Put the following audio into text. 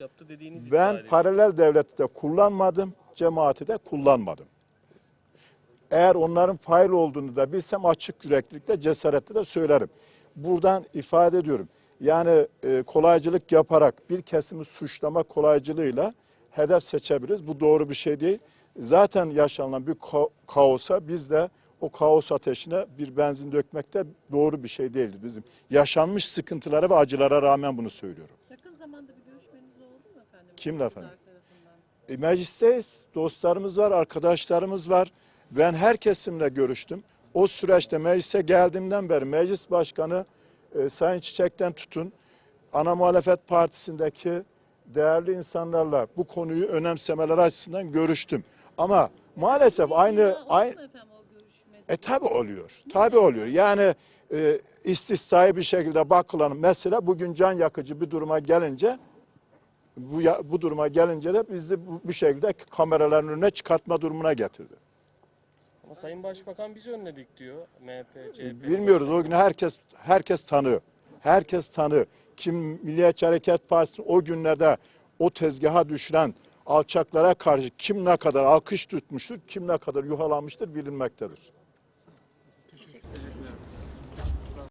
yaptı dediğiniz Ben paralel devleti de kullanmadım, cemaati de kullanmadım. Eğer onların fail olduğunu da bilsem açık yüreklilikle, cesaretle de söylerim. Buradan ifade ediyorum. Yani e, kolaycılık yaparak bir kesimi suçlama kolaycılığıyla hedef seçebiliriz. Bu doğru bir şey değil. Zaten yaşanılan bir ka- kaosa biz de o kaos ateşine bir benzin dökmek de doğru bir şey değildir. Bizim yaşanmış sıkıntılara ve acılara rağmen bunu söylüyorum. Zamanda bir görüşmeniz oldu mu efendim? Kimle efendim? E, meclisteyiz, dostlarımız var, arkadaşlarımız var. Ben her kesimle görüştüm. O süreçte meclise geldiğimden beri meclis başkanı e, Sayın Çiçek'ten tutun, ana muhalefet partisindeki değerli insanlarla bu konuyu önemsemeleri açısından görüştüm. Ama maalesef aynı aynı mu efendim o görüşmede? E tabi oluyor. Tabi oluyor. Yani e, istisnai bir şekilde bakılan mesela bugün can yakıcı bir duruma gelince bu, bu duruma gelince de bizi bu, bu şekilde kameraların önüne çıkartma durumuna getirdi. Ama Sayın Başbakan biz önledik diyor MHP, CHP. Bilmiyoruz o gün herkes herkes tanıyor. Herkes tanıyor. Kim Milliyetçi Hareket Partisi o günlerde o tezgaha düşüren alçaklara karşı kim ne kadar alkış tutmuştur, kim ne kadar yuhalanmıştır bilinmektedir.